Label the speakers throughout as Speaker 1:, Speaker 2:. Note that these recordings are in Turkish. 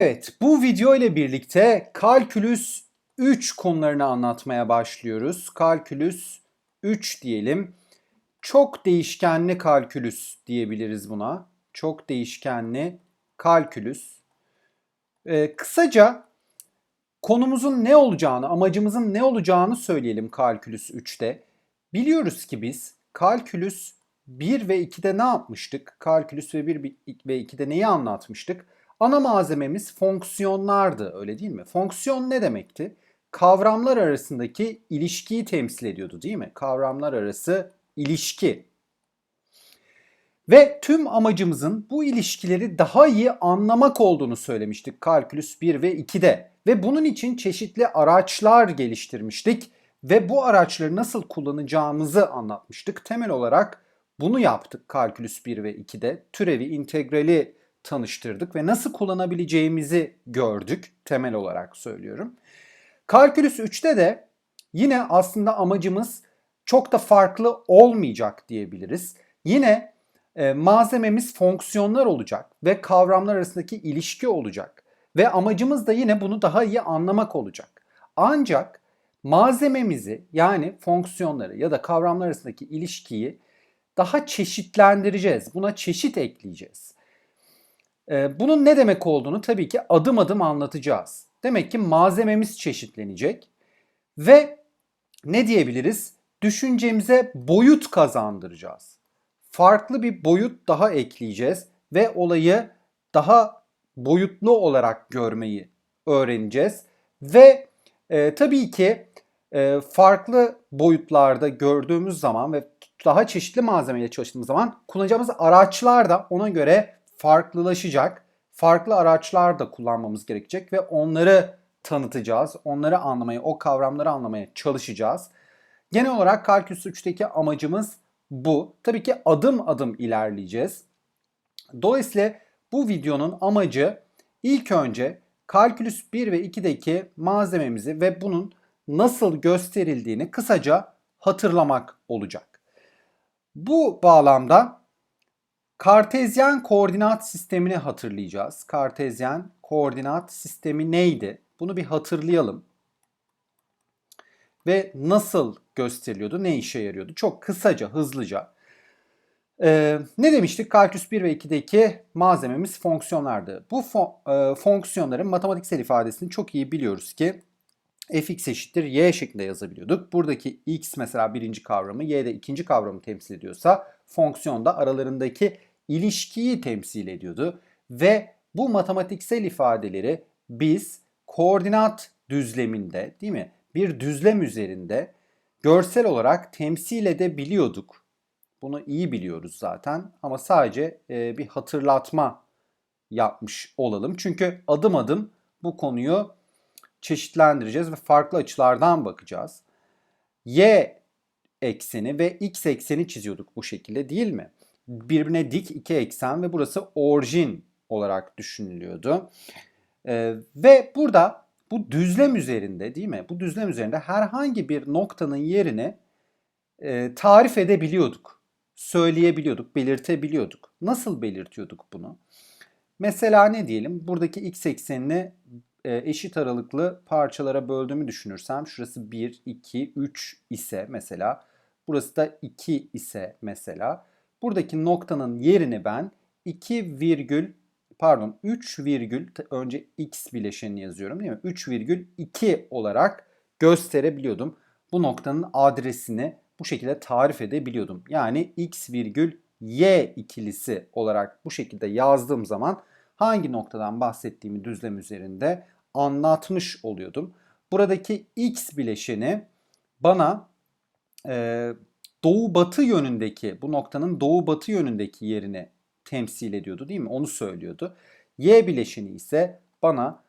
Speaker 1: Evet, bu video ile birlikte kalkülüs 3 konularını anlatmaya başlıyoruz. Kalkülüs 3 diyelim. Çok değişkenli kalkülüs diyebiliriz buna. Çok değişkenli kalkülüs. Ee, kısaca konumuzun ne olacağını, amacımızın ne olacağını söyleyelim kalkülüs 3'te. Biliyoruz ki biz kalkülüs 1 ve 2'de ne yapmıştık? Kalkülüs ve 1 ve 2'de neyi anlatmıştık? Ana malzememiz fonksiyonlardı öyle değil mi? Fonksiyon ne demekti? Kavramlar arasındaki ilişkiyi temsil ediyordu değil mi? Kavramlar arası ilişki. Ve tüm amacımızın bu ilişkileri daha iyi anlamak olduğunu söylemiştik kalkülüs 1 ve 2'de. Ve bunun için çeşitli araçlar geliştirmiştik ve bu araçları nasıl kullanacağımızı anlatmıştık. Temel olarak bunu yaptık kalkülüs 1 ve 2'de. Türevi, integrali tanıştırdık ve nasıl kullanabileceğimizi gördük temel olarak söylüyorum. Kalkülüs 3'te de yine aslında amacımız çok da farklı olmayacak diyebiliriz. Yine e, malzememiz fonksiyonlar olacak ve kavramlar arasındaki ilişki olacak. Ve amacımız da yine bunu daha iyi anlamak olacak. Ancak malzememizi yani fonksiyonları ya da kavramlar arasındaki ilişkiyi daha çeşitlendireceğiz. Buna çeşit ekleyeceğiz. Ee, bunun ne demek olduğunu tabii ki adım adım anlatacağız. Demek ki malzememiz çeşitlenecek ve ne diyebiliriz? Düşüncemize boyut kazandıracağız. Farklı bir boyut daha ekleyeceğiz ve olayı daha boyutlu olarak görmeyi öğreneceğiz. Ve e, tabii ki e, farklı boyutlarda gördüğümüz zaman ve daha çeşitli malzemeyle çalıştığımız zaman kullanacağımız araçlar da ona göre farklılaşacak. Farklı araçlar da kullanmamız gerekecek ve onları tanıtacağız. Onları anlamaya, o kavramları anlamaya çalışacağız. Genel olarak Kalkülüs 3'teki amacımız bu. Tabii ki adım adım ilerleyeceğiz. Dolayısıyla bu videonun amacı ilk önce Kalkülüs 1 ve 2'deki malzememizi ve bunun nasıl gösterildiğini kısaca hatırlamak olacak. Bu bağlamda Kartezyen koordinat sistemini hatırlayacağız. Kartezyen koordinat sistemi neydi? Bunu bir hatırlayalım. Ve nasıl gösteriliyordu, ne işe yarıyordu? Çok kısaca, hızlıca. Ee, ne demiştik? Kalkülüs 1 ve 2'deki malzememiz fonksiyonlardı. Bu fon, e, fonksiyonların matematiksel ifadesini çok iyi biliyoruz ki fx eşittir y şeklinde yazabiliyorduk. Buradaki x mesela birinci kavramı, y de ikinci kavramı temsil ediyorsa fonksiyon da aralarındaki ilişkiyi temsil ediyordu. Ve bu matematiksel ifadeleri biz koordinat düzleminde değil mi? Bir düzlem üzerinde görsel olarak temsil edebiliyorduk. Bunu iyi biliyoruz zaten ama sadece e, bir hatırlatma yapmış olalım. Çünkü adım adım bu konuyu çeşitlendireceğiz ve farklı açılardan bakacağız. Y ekseni ve x ekseni çiziyorduk bu şekilde değil mi? Birbirine dik iki eksen ve burası orijin olarak düşünülüyordu. Ee, ve burada bu düzlem üzerinde değil mi? Bu düzlem üzerinde herhangi bir noktanın yerini e, tarif edebiliyorduk. Söyleyebiliyorduk, belirtebiliyorduk. Nasıl belirtiyorduk bunu? Mesela ne diyelim? Buradaki x eksenini e, eşit aralıklı parçalara böldüğümü düşünürsem şurası 1, 2, 3 ise mesela burası da 2 ise mesela buradaki noktanın yerini ben 2 virgül pardon 3 virgül önce x bileşenini yazıyorum değil mi? 3 virgül 2 olarak gösterebiliyordum. Bu noktanın adresini bu şekilde tarif edebiliyordum. Yani x virgül y ikilisi olarak bu şekilde yazdığım zaman hangi noktadan bahsettiğimi düzlem üzerinde anlatmış oluyordum. Buradaki x bileşeni bana e, doğu batı yönündeki bu noktanın doğu batı yönündeki yerini temsil ediyordu değil mi? Onu söylüyordu. Y bileşeni ise bana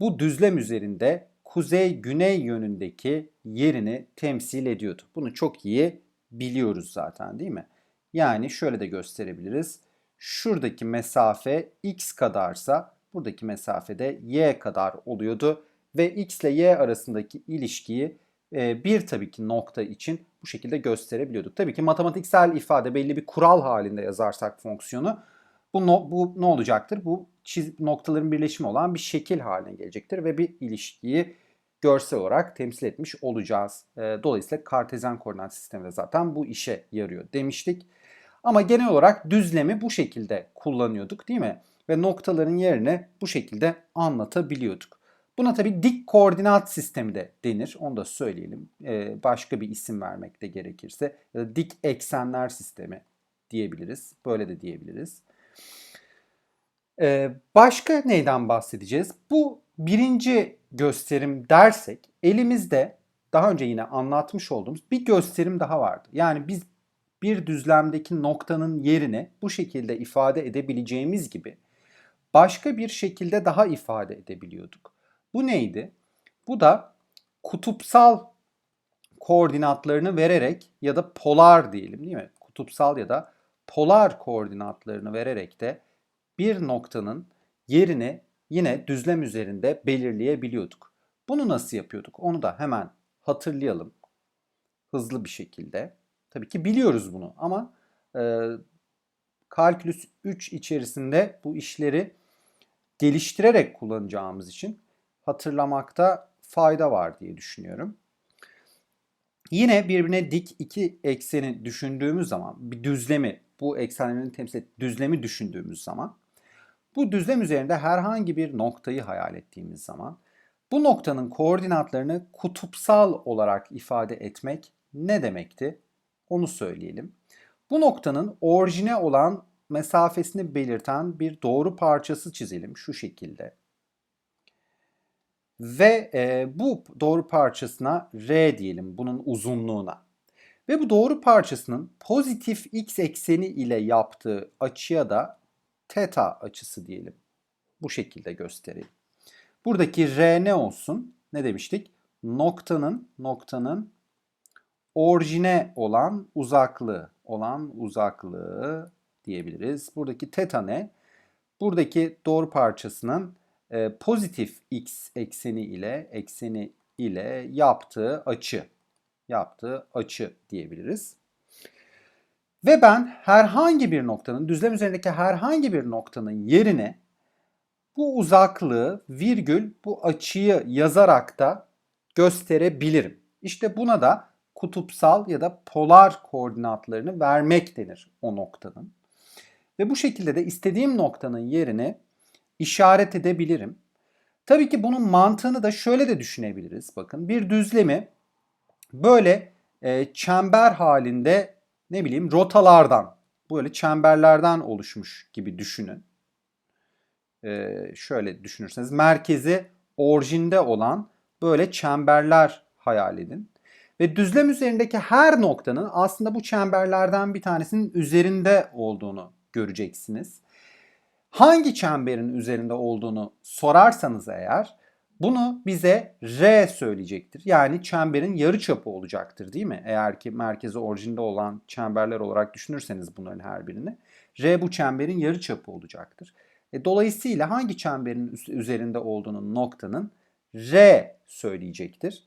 Speaker 1: bu düzlem üzerinde kuzey güney yönündeki yerini temsil ediyordu. Bunu çok iyi biliyoruz zaten değil mi? Yani şöyle de gösterebiliriz. Şuradaki mesafe x kadarsa buradaki mesafede y kadar oluyordu ve x ile y arasındaki ilişkiyi e, bir tabii ki nokta için bu şekilde gösterebiliyorduk. Tabii ki matematiksel ifade belli bir kural halinde yazarsak fonksiyonu Bu, no, bu ne olacaktır? Bu çiz, noktaların birleşimi olan bir şekil haline gelecektir ve bir ilişkiyi görsel olarak temsil etmiş olacağız. E, dolayısıyla kartezyen koordinat sistemi de zaten bu işe yarıyor demiştik. Ama genel olarak düzlemi bu şekilde kullanıyorduk değil mi? Ve noktaların yerini bu şekilde anlatabiliyorduk. Buna tabii dik koordinat sistemi de denir. Onu da söyleyelim. Ee, başka bir isim vermek de gerekirse. Ya da dik eksenler sistemi diyebiliriz. Böyle de diyebiliriz. Ee, başka neyden bahsedeceğiz? Bu birinci gösterim dersek elimizde daha önce yine anlatmış olduğumuz bir gösterim daha vardı. Yani biz bir düzlemdeki noktanın yerini bu şekilde ifade edebileceğimiz gibi başka bir şekilde daha ifade edebiliyorduk. Bu neydi? Bu da kutupsal koordinatlarını vererek ya da polar diyelim değil mi? Kutupsal ya da polar koordinatlarını vererek de bir noktanın yerini yine düzlem üzerinde belirleyebiliyorduk. Bunu nasıl yapıyorduk? Onu da hemen hatırlayalım hızlı bir şekilde. Tabii ki biliyoruz bunu ama e, kalkülüs 3 içerisinde bu işleri geliştirerek kullanacağımız için hatırlamakta fayda var diye düşünüyorum. Yine birbirine dik iki ekseni düşündüğümüz zaman bir düzlemi, bu eksenlerin temsil ettiği düzlemi düşündüğümüz zaman bu düzlem üzerinde herhangi bir noktayı hayal ettiğimiz zaman bu noktanın koordinatlarını kutupsal olarak ifade etmek ne demekti? Onu söyleyelim. Bu noktanın orijine olan mesafesini belirten bir doğru parçası çizelim şu şekilde. Ve e, bu doğru parçasına R diyelim bunun uzunluğuna. Ve bu doğru parçasının pozitif x ekseni ile yaptığı açıya da teta açısı diyelim. Bu şekilde göstereyim. Buradaki R ne olsun? Ne demiştik? Noktanın noktanın orijine olan uzaklığı olan uzaklığı diyebiliriz. Buradaki teta ne? Buradaki doğru parçasının e, pozitif x ekseni ile ekseni ile yaptığı açı yaptığı açı diyebiliriz. Ve ben herhangi bir noktanın düzlem üzerindeki herhangi bir noktanın yerine bu uzaklığı virgül bu açıyı yazarak da gösterebilirim. İşte buna da kutupsal ya da polar koordinatlarını vermek denir o noktanın. Ve bu şekilde de istediğim noktanın yerini işaret edebilirim. Tabii ki bunun mantığını da şöyle de düşünebiliriz. Bakın bir düzlemi böyle e, çember halinde ne bileyim rotalardan, böyle çemberlerden oluşmuş gibi düşünün. E, şöyle düşünürseniz merkezi orijinde olan böyle çemberler hayal edin. Ve düzlem üzerindeki her noktanın aslında bu çemberlerden bir tanesinin üzerinde olduğunu göreceksiniz. Hangi çemberin üzerinde olduğunu sorarsanız eğer bunu bize R söyleyecektir. Yani çemberin yarıçapı olacaktır değil mi? Eğer ki merkezi orijinde olan çemberler olarak düşünürseniz bunların her birini. R bu çemberin yarıçapı olacaktır. E, dolayısıyla hangi çemberin üzerinde olduğunun noktanın R söyleyecektir.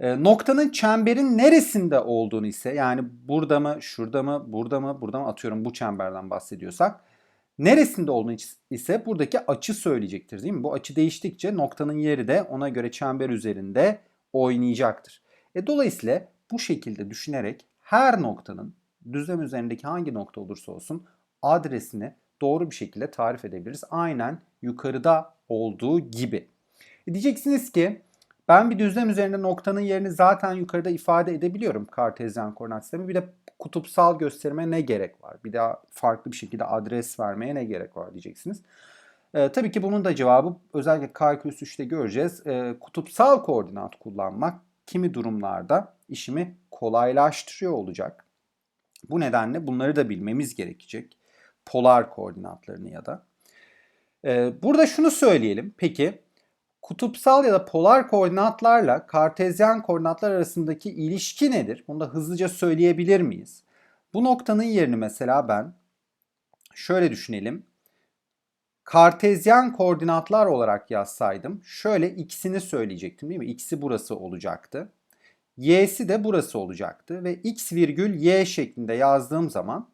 Speaker 1: E, noktanın çemberin neresinde olduğunu ise yani burada mı, şurada mı, burada mı, burada mı atıyorum bu çemberden bahsediyorsak neresinde olduğunu ise buradaki açı söyleyecektir değil mi? Bu açı değiştikçe noktanın yeri de ona göre çember üzerinde oynayacaktır. E, dolayısıyla bu şekilde düşünerek her noktanın düzlem üzerindeki hangi nokta olursa olsun adresini doğru bir şekilde tarif edebiliriz. Aynen yukarıda olduğu gibi. E, diyeceksiniz ki ben bir düzlem üzerinde noktanın yerini zaten yukarıda ifade edebiliyorum kartezyen koordinat sistemi. Bir de kutupsal gösterime ne gerek var? Bir daha farklı bir şekilde adres vermeye ne gerek var diyeceksiniz. Ee, tabii ki bunun da cevabı özellikle kalkülüs 3'te göreceğiz. Ee, kutupsal koordinat kullanmak kimi durumlarda işimi kolaylaştırıyor olacak. Bu nedenle bunları da bilmemiz gerekecek. Polar koordinatlarını ya da. Ee, burada şunu söyleyelim. Peki Kutupsal ya da polar koordinatlarla kartezyen koordinatlar arasındaki ilişki nedir? Bunu da hızlıca söyleyebilir miyiz? Bu noktanın yerini mesela ben şöyle düşünelim. Kartezyen koordinatlar olarak yazsaydım şöyle x'ini söyleyecektim değil mi? X'i burası olacaktı. Y'si de burası olacaktı ve x virgül y şeklinde yazdığım zaman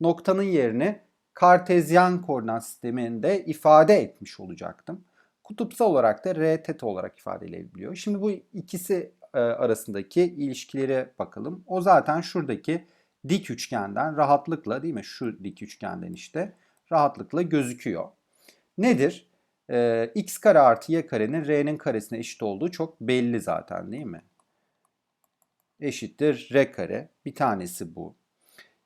Speaker 1: noktanın yerini kartezyen koordinat sisteminde ifade etmiş olacaktım. Kutupsal olarak da r teta olarak ifade edilebiliyor. Şimdi bu ikisi e, arasındaki ilişkilere bakalım. O zaten şuradaki dik üçgenden rahatlıkla değil mi? Şu dik üçgenden işte rahatlıkla gözüküyor. Nedir? Ee, x kare artı y karenin r'nin karesine eşit olduğu çok belli zaten değil mi? Eşittir r kare. Bir tanesi bu.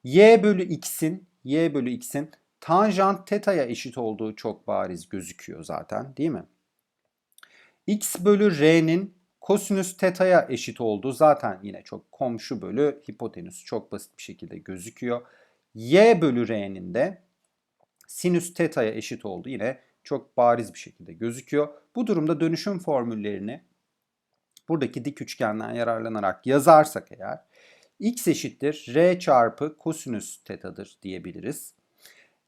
Speaker 1: y bölü x'in y bölü x'in tanjant teta'ya eşit olduğu çok bariz gözüküyor zaten değil mi? x bölü r'nin kosinüs teta'ya eşit olduğu zaten yine çok komşu bölü hipotenüs çok basit bir şekilde gözüküyor. y bölü r'nin de sinüs teta'ya eşit olduğu yine çok bariz bir şekilde gözüküyor. Bu durumda dönüşüm formüllerini buradaki dik üçgenden yararlanarak yazarsak eğer x eşittir r çarpı kosinüs tetadır diyebiliriz.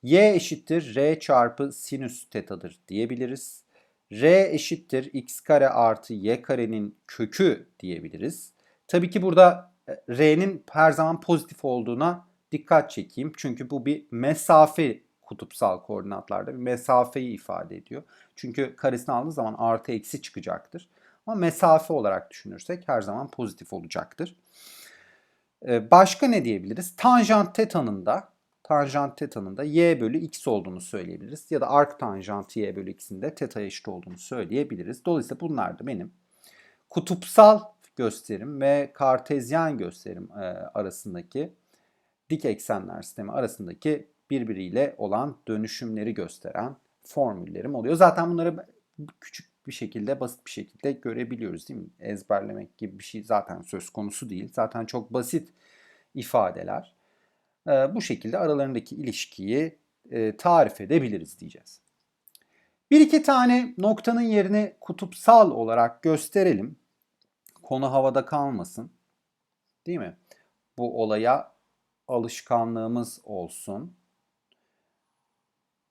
Speaker 1: Y eşittir r çarpı sinüs tetadır diyebiliriz. r eşittir x kare artı y karenin kökü diyebiliriz. Tabii ki burada e, r'nin her zaman pozitif olduğuna dikkat çekeyim. Çünkü bu bir mesafe kutupsal koordinatlarda bir mesafeyi ifade ediyor. Çünkü karesini aldığı zaman artı eksi çıkacaktır. Ama mesafe olarak düşünürsek her zaman pozitif olacaktır. Ee, başka ne diyebiliriz? Tanjant teta'nın da tanjant teta'nın da y bölü x olduğunu söyleyebiliriz. Ya da arc tanjant y bölü x'in de teta'ya eşit olduğunu söyleyebiliriz. Dolayısıyla bunlar da benim kutupsal gösterim ve kartezyen gösterim e, arasındaki dik eksenler sistemi arasındaki birbiriyle olan dönüşümleri gösteren formüllerim oluyor. Zaten bunları küçük bir şekilde, basit bir şekilde görebiliyoruz değil mi? Ezberlemek gibi bir şey zaten söz konusu değil. Zaten çok basit ifadeler. Bu şekilde aralarındaki ilişkiyi tarif edebiliriz diyeceğiz. Bir iki tane noktanın yerini kutupsal olarak gösterelim. Konu havada kalmasın. Değil mi? Bu olaya alışkanlığımız olsun.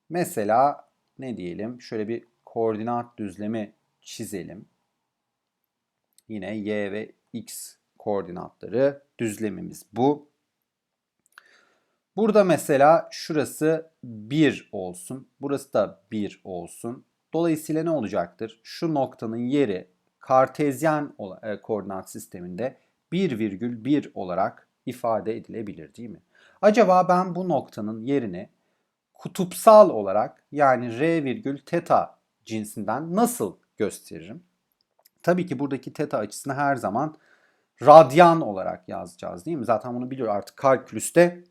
Speaker 1: Mesela ne diyelim? Şöyle bir koordinat düzlemi çizelim. Yine y ve x koordinatları düzlemimiz bu. Burada mesela şurası 1 olsun. Burası da 1 olsun. Dolayısıyla ne olacaktır? Şu noktanın yeri kartezyen e, koordinat sisteminde 1,1 olarak ifade edilebilir değil mi? Acaba ben bu noktanın yerini kutupsal olarak yani r virgül teta cinsinden nasıl gösteririm? Tabii ki buradaki teta açısını her zaman radyan olarak yazacağız değil mi? Zaten bunu biliyor artık kalkülüste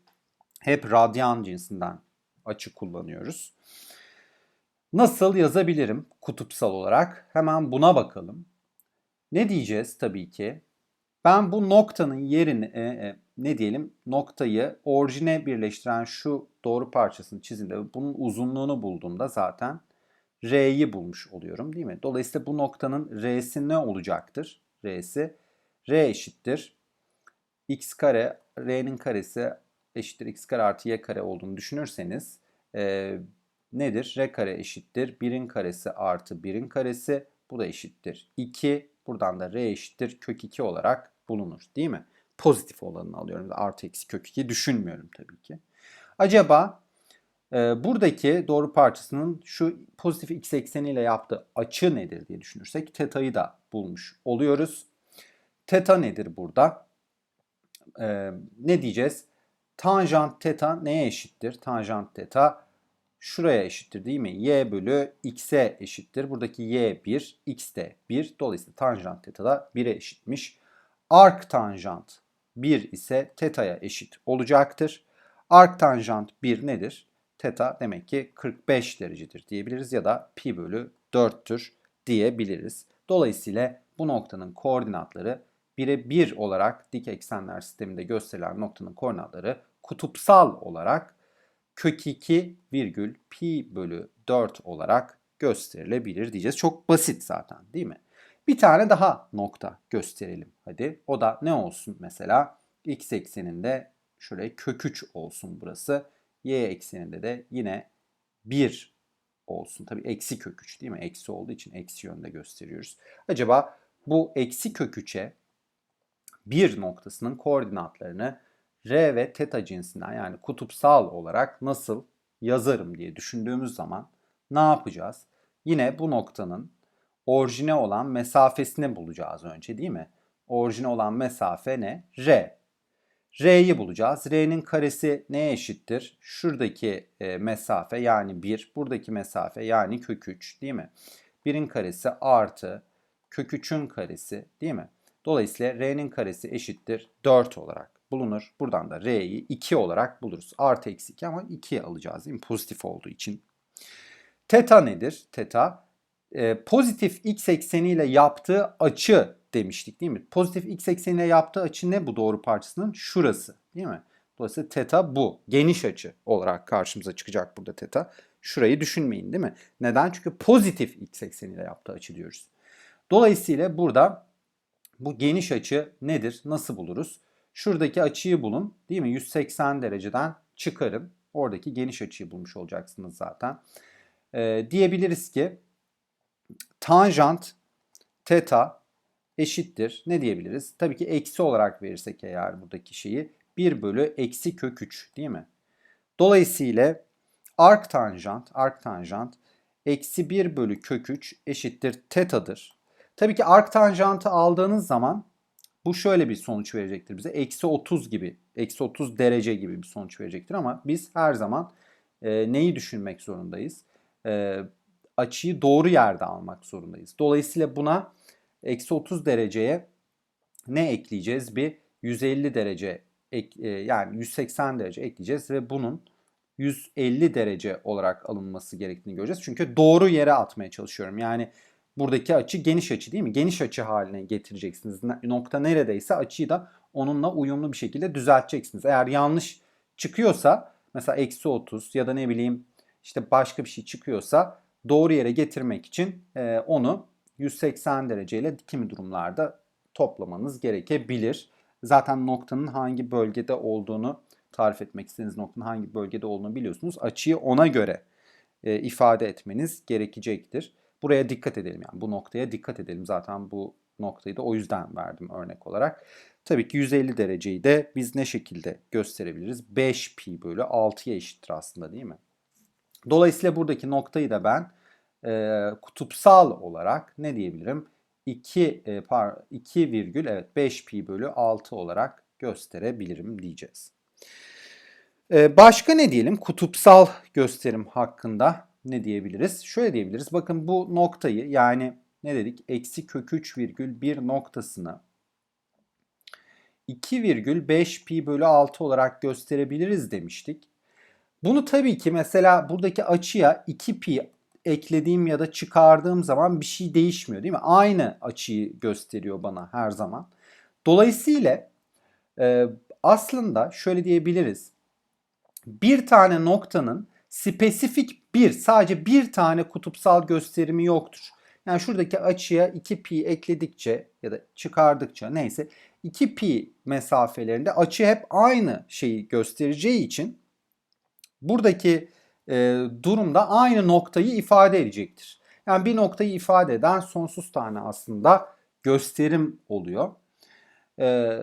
Speaker 1: hep radyan cinsinden açı kullanıyoruz. Nasıl yazabilirim kutupsal olarak? Hemen buna bakalım. Ne diyeceğiz tabii ki? Ben bu noktanın yerini e, e, ne diyelim noktayı orijine birleştiren şu doğru parçasını çizdiğimde bunun uzunluğunu bulduğumda zaten R'yi bulmuş oluyorum değil mi? Dolayısıyla bu noktanın R'si ne olacaktır? R'si R eşittir. X kare, R'nin karesi eşittir X kare artı Y kare olduğunu düşünürseniz e, nedir? R kare eşittir. 1'in karesi artı 1'in karesi. Bu da eşittir 2. Buradan da R eşittir kök 2 olarak bulunur değil mi? Pozitif olanını alıyorum. Artı eksi kök 2 düşünmüyorum tabii ki. Acaba e, buradaki doğru parçasının şu pozitif x ekseniyle yaptığı açı nedir diye düşünürsek teta'yı da bulmuş oluyoruz. Teta nedir burada? E, ne diyeceğiz? Tanjant teta neye eşittir? Tanjant teta şuraya eşittir değil mi? y bölü x'e eşittir. Buradaki y 1, x de 1. Dolayısıyla tanjant teta da 1'e eşitmiş. Ark tanjant 1 ise teta'ya eşit olacaktır. Ark tanjant 1 nedir? Teta demek ki 45 derecedir diyebiliriz ya da pi bölü 4'tür diyebiliriz. Dolayısıyla bu noktanın koordinatları 1'e 1 olarak dik eksenler sisteminde gösterilen noktanın koordinatları kutupsal olarak kök 2 virgül pi bölü 4 olarak gösterilebilir diyeceğiz. Çok basit zaten değil mi? Bir tane daha nokta gösterelim hadi. O da ne olsun mesela? X ekseninde şöyle kök 3 olsun burası. Y ekseninde de yine 1 olsun. Tabii eksi kök 3 değil mi? Eksi olduğu için eksi yönde gösteriyoruz. Acaba bu eksi kök 3'e 1 noktasının koordinatlarını R ve teta cinsinden yani kutupsal olarak nasıl yazarım diye düşündüğümüz zaman ne yapacağız? Yine bu noktanın orijine olan mesafesini bulacağız önce değil mi? Orijine olan mesafe ne? R. R'yi bulacağız. R'nin karesi neye eşittir? Şuradaki e, mesafe yani 1, buradaki mesafe yani kök 3 değil mi? 1'in karesi artı kök 3'ün karesi değil mi? Dolayısıyla R'nin karesi eşittir 4 olarak bulunur. Buradan da R'yi 2 olarak buluruz. Artı eksi 2 ama 2 alacağız değil mi? Pozitif olduğu için. Teta nedir? Teta e, pozitif x ekseniyle yaptığı açı demiştik değil mi? Pozitif x ekseniyle yaptığı açı ne bu doğru parçasının? Şurası değil mi? Dolayısıyla teta bu. Geniş açı olarak karşımıza çıkacak burada teta. Şurayı düşünmeyin değil mi? Neden? Çünkü pozitif x ekseniyle yaptığı açı diyoruz. Dolayısıyla burada bu geniş açı nedir? Nasıl buluruz? Şuradaki açıyı bulun değil mi? 180 dereceden çıkarın. Oradaki geniş açıyı bulmuş olacaksınız zaten. Ee, diyebiliriz ki tanjant teta eşittir. Ne diyebiliriz? Tabii ki eksi olarak verirsek eğer buradaki şeyi 1 bölü eksi kök 3 değil mi? Dolayısıyla arc tanjant, arc tanjant eksi 1 bölü kök 3 eşittir tetadır. Tabii ki arc tanjantı aldığınız zaman bu şöyle bir sonuç verecektir bize. Eksi 30 gibi, eksi 30 derece gibi bir sonuç verecektir ama biz her zaman e, neyi düşünmek zorundayız? E, açıyı doğru yerde almak zorundayız. Dolayısıyla buna eksi 30 dereceye ne ekleyeceğiz? Bir 150 derece ek, e, yani 180 derece ekleyeceğiz ve bunun 150 derece olarak alınması gerektiğini göreceğiz. Çünkü doğru yere atmaya çalışıyorum. Yani buradaki açı geniş açı değil mi? Geniş açı haline getireceksiniz. Nokta neredeyse açıyı da onunla uyumlu bir şekilde düzelteceksiniz. Eğer yanlış çıkıyorsa mesela eksi 30 ya da ne bileyim işte başka bir şey çıkıyorsa doğru yere getirmek için e, onu 180 dereceyle kimi durumlarda toplamanız gerekebilir. Zaten noktanın hangi bölgede olduğunu tarif etmek istediğiniz noktanın hangi bölgede olduğunu biliyorsunuz. Açıyı ona göre e, ifade etmeniz gerekecektir. Buraya dikkat edelim yani bu noktaya dikkat edelim. Zaten bu noktayı da o yüzden verdim örnek olarak. Tabii ki 150 dereceyi de biz ne şekilde gösterebiliriz? 5 pi bölü 6'ya eşittir aslında değil mi? Dolayısıyla buradaki noktayı da ben e, kutupsal olarak ne diyebilirim? 2 e, par 2 virgül evet 5 pi bölü 6 olarak gösterebilirim diyeceğiz. E, başka ne diyelim? Kutupsal gösterim hakkında ne diyebiliriz? Şöyle diyebiliriz. Bakın bu noktayı yani ne dedik? Eksi kök 3 virgül 1 noktasını 2,5 pi bölü 6 olarak gösterebiliriz demiştik. Bunu tabii ki mesela buradaki açıya 2 pi eklediğim ya da çıkardığım zaman bir şey değişmiyor değil mi? Aynı açıyı gösteriyor bana her zaman. Dolayısıyla aslında şöyle diyebiliriz. Bir tane noktanın spesifik bir, sadece bir tane kutupsal gösterimi yoktur. Yani şuradaki açıya 2 pi ekledikçe ya da çıkardıkça neyse 2 pi mesafelerinde açı hep aynı şeyi göstereceği için buradaki e, durumda aynı noktayı ifade edecektir. Yani bir noktayı ifade eden sonsuz tane aslında gösterim oluyor. E,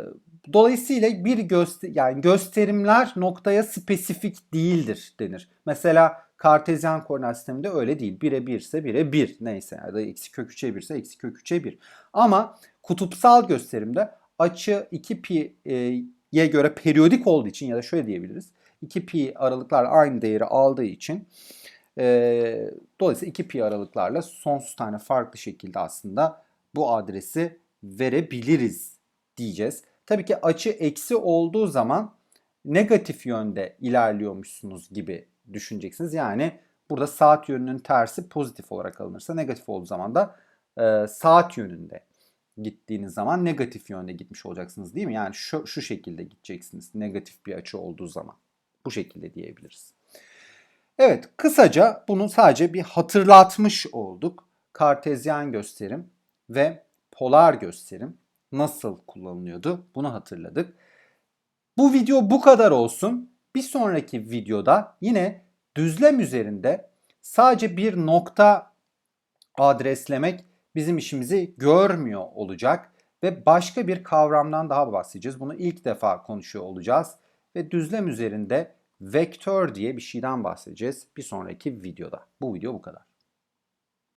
Speaker 1: dolayısıyla bir göster yani gösterimler noktaya spesifik değildir denir. Mesela Kartezyen koordinat sisteminde öyle değil. 1'e 1 ise 1'e 1 neyse ya da eksi kök 3'e 1 ise eksi kök 3'e 1. Ama kutupsal gösterimde açı 2 pi'ye göre periyodik olduğu için ya da şöyle diyebiliriz. 2 pi aralıklarla aynı değeri aldığı için e, dolayısıyla 2 pi aralıklarla sonsuz tane farklı şekilde aslında bu adresi verebiliriz diyeceğiz. Tabii ki açı eksi olduğu zaman negatif yönde ilerliyormuşsunuz gibi düşüneceksiniz. Yani burada saat yönünün tersi pozitif olarak alınırsa negatif olduğu zaman da e, saat yönünde gittiğiniz zaman negatif yönde gitmiş olacaksınız değil mi? Yani şu, şu şekilde gideceksiniz negatif bir açı olduğu zaman. Bu şekilde diyebiliriz. Evet kısaca bunu sadece bir hatırlatmış olduk. Kartezyen gösterim ve polar gösterim nasıl kullanılıyordu bunu hatırladık. Bu video bu kadar olsun. Bir sonraki videoda yine düzlem üzerinde sadece bir nokta adreslemek bizim işimizi görmüyor olacak ve başka bir kavramdan daha bahsedeceğiz. Bunu ilk defa konuşuyor olacağız ve düzlem üzerinde vektör diye bir şeyden bahsedeceğiz bir sonraki videoda. Bu video bu kadar.